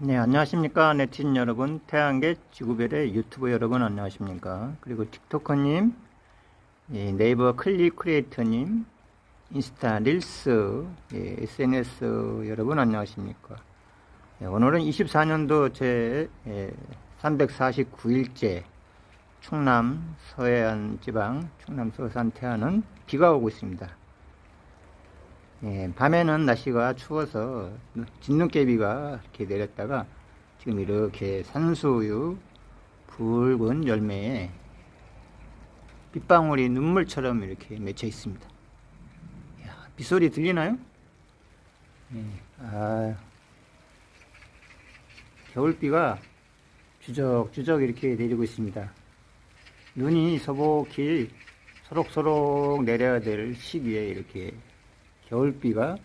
네, 안녕하십니까. 네티즌 여러분, 태양계 지구별의 유튜브 여러분 안녕하십니까. 그리고 틱토커님, 예, 네이버 클릭 크리에이터님, 인스타 릴스, 예, SNS 여러분 안녕하십니까. 예, 오늘은 24년도 제 349일째 충남 서해안 지방, 충남 서산 태안은 비가 오고 있습니다. 예, 밤에는 날씨가 추워서 진눈깨비가 이렇게 내렸다가 지금 이렇게 산수유 붉은 열매에 빗방울이 눈물처럼 이렇게 맺혀 있습니다. 이야, 빗소리 들리나요? 예, 아, 겨울비가 주적주적 이렇게 내리고 있습니다. 눈이 소복히 소록소록 내려야 될 시기에 이렇게 겨울비가